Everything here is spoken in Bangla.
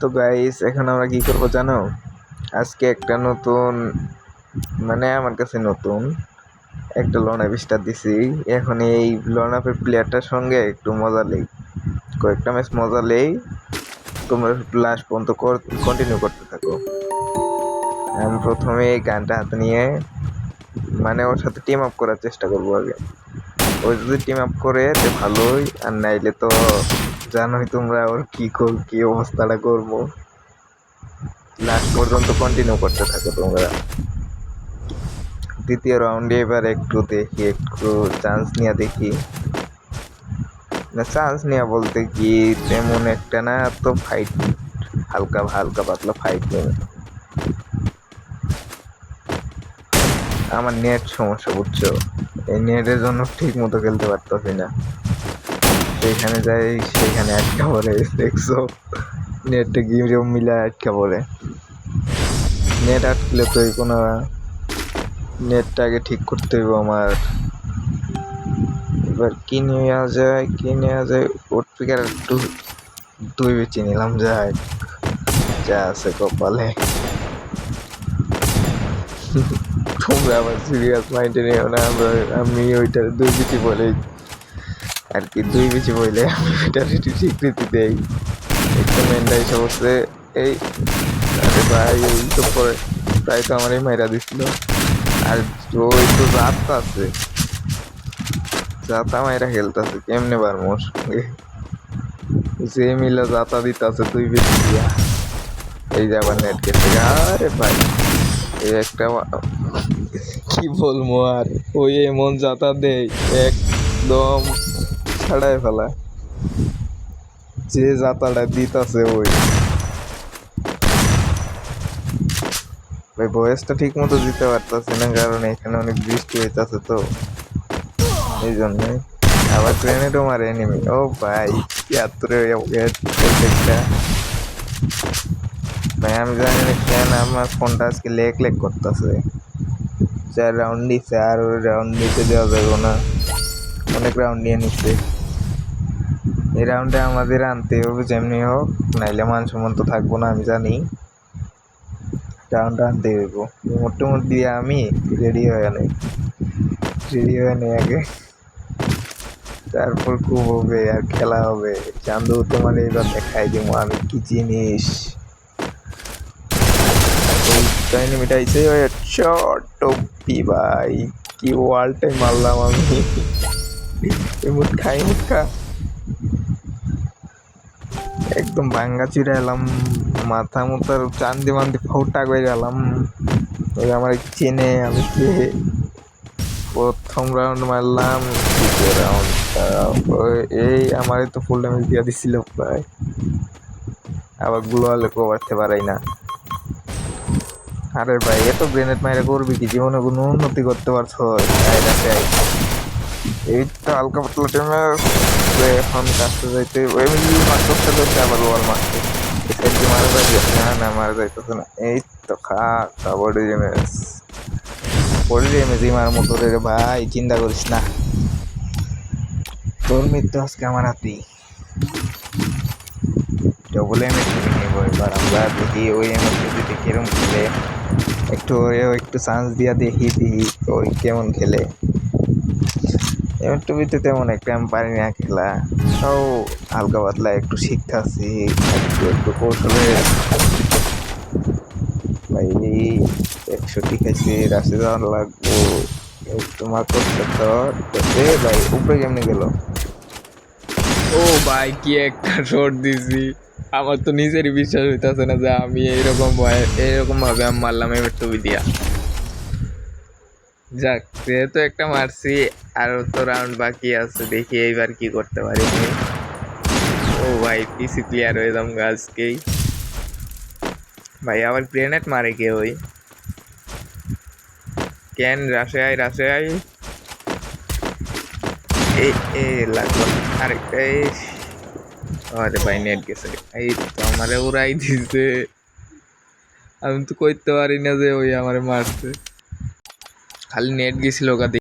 তো গাইস এখন আমরা কি করব জানো? আজকে একটা নতুন মানে আমার কাছে নতুন একটা লন অ্যাপ স্টার দিছি। এখন এই লন অ্যাপের প্লেয়ারটার সঙ্গে একটু মজা লেই কয়েকটা ম্যাচ মজা লেই তোমরা লাস্ট পর্যন্ত কন্টিনিউ করতে থাকো। আমি প্রথমে এই গানটা হাতে নিয়ে মানে ওর সাথে টিম আপ করার চেষ্টা করব আগে। ও যদি টিম আপ করে তো ভালোই, আর নাইলে তো জানোই তোমরা ওর কি কর, কি অবস্থাটা করব। লাস্ট পর্যন্ত কন্টিনিউ করতে থাকো তোমরা। দ্বিতীয় রাউন্ডে এবার একটু দেখি, একটু চান্স নিয়ে দেখি। না চান্স নেওয়া বলতে কি, তেমন একটা না, তো ফাইট হালকা হালকা পাতলা ফাইট নেই। আমার নেট সমস্যা, বুঝছ? এই নেটের জন্য ঠিক মতো খেলতে পারতেছি না। সেইখানে যাই, সেইখানে আটকা পড়ে, দেখছ? নেটটা গিয়ে মিলে আটকা পড়ে। নেট আটকলে তো কোনো নেটটা আগে ঠিক করতে হইব আমার। এবার কি নেওয়া যায়, কি নেওয়া যায় ওট পিকার একটু দুই বেছে নিলাম, যাই যা আছে কপালে। তোমরা আবার সিরিয়াস মাইন্ডে নিও না, আমরা, আমি ওইটার দুই বেশি বলে, আর কি দুই বেশি বলে আমি ওইটার একটু স্বীকৃতি দেই। একটা মেনটা এসে বসে এই, আরে ভাই, এই তো পরে প্রায় তো আমারই মাইরা দিছিল। আর ওই তো রাত আছে। জাতা মাইরা খেলতেছে, কেমনে বার মোর যে মিলে জাতা দিতেছে তুই বেশি দিয়া। এই যে আবার নেট কেটে আরে ভাই। একটা কি বলব আর? ওই এমন যাতা দেয় একদম ছাড়াই ফেলা। যে যাতাটা দিতাছে ওই। ভাই, বয়সটা ঠিক মতো দিতে পারতাছি না, কারণ এখানে অনেক বৃষ্টি হইতাছে তো। এই জন্যই আবার গ্রেনেডও মারে এনিমি ও ভাই ইয়াত্রে প্রত্যেকটা ভাই, আমি জানি না কেন আমার ফোনটা আজকে লেক লেক করতেছে। চার রাউন্ড দিচ্ছে আর ওই রাউন্ড দিতে দেওয়া যাবে না। অনেক রাউন্ড নিয়ে নিচ্ছে এই রাউন্ডে আমাদের আনতে হবে যেমনি হোক, নাইলে মান সম্মান থাকব না, আমি জানি। রাউন্ড আনতে হইব। মোটামুটি আমি রেডি হয়ে নেই। রেডি হয়ে নেই আগে। তারপর খুব হবে আর খেলা হবে। চান্দু তোমার এইবার দেখাই দিব আমি কি জিনিস। কাহিনী মিটাইছে টপি ভাই, কি ওয়ালটাই মারলাম আমি। মুখ খাই মুখ খা। একদম ভাঙ্গা চিরা এলাম, মাথা মুথার চান্দি মান্দি ফোটা করে গেলাম। ওই আমার চেনে আমি প্রথম রাউন্ড মারলাম, দ্বিতীয় রাউন্ড এই আমার তো ফুল ড্যামেজ দিয়ে দিছিল প্রায় আবারগুলো গ্লোয়ালে কভারতে পারাই না। আরে ভাই এত গ্রেনেড মাইরা করবি কি? জীবনে কোনো উন্নতি করতে পারছ? এই তো হালকা পাতলা টেমে এখন কাজটা যাইতে এমনি মারতে যাচ্ছে আবার ওয়াল মারতে। এসে মারা যাবে? না না, মারা যাইতেছে না। এই তো খা খা বডি ড্যামেজ বডি ড্যামেজ মার মতো রে ভাই, চিন্তা করিস না। তোর মৃত্যু আজকে আমার হাতেই ডবল এম এস নিব এবার আমরা। দেখি ওই এম এস যদি কিরম খেলে। একটু ওরেও একটু চান্স দিয়া দেখি দেখি ওই কেমন খেলে। টুবিতে তেমন একটা আমি পারি না খেলা। তাও হালকা পাতলা, একটু শিখতেছি একটু একটু কৌশলে। ভাই রাশি যাওয়ার লাগবো। একটু মার করতে তো ভাই, উপরে কেমনে গেল? ও ভাই, কি একটা শট দিছি। আমার তো নিজেরই বিশ্বাস হইতেছে না যে আমি এইরকম এইরকম ভাবে আমি মারলাম এবার টুবি দিয়া। যাক, যেহেতু একটা মারছি, আর তো রাউন্ড বাকি আছে, দেখি এইবার কি করতে পারি ও ভাই পিসি প্লেয়ার হয়ে যাম আজকেই। ভাই, আবার গ্রেনেড মারে কে ওই? কেন? রাশে আয় রাশে আয় এ, লাগল। আরেকটা এই আরে ভাই নেট গেছে। এই তো আমারে উড়াই দিছে। আমি তো কইতে পারি না যে ওই আমারে মারছে। খালি নেট গেছিল ওকা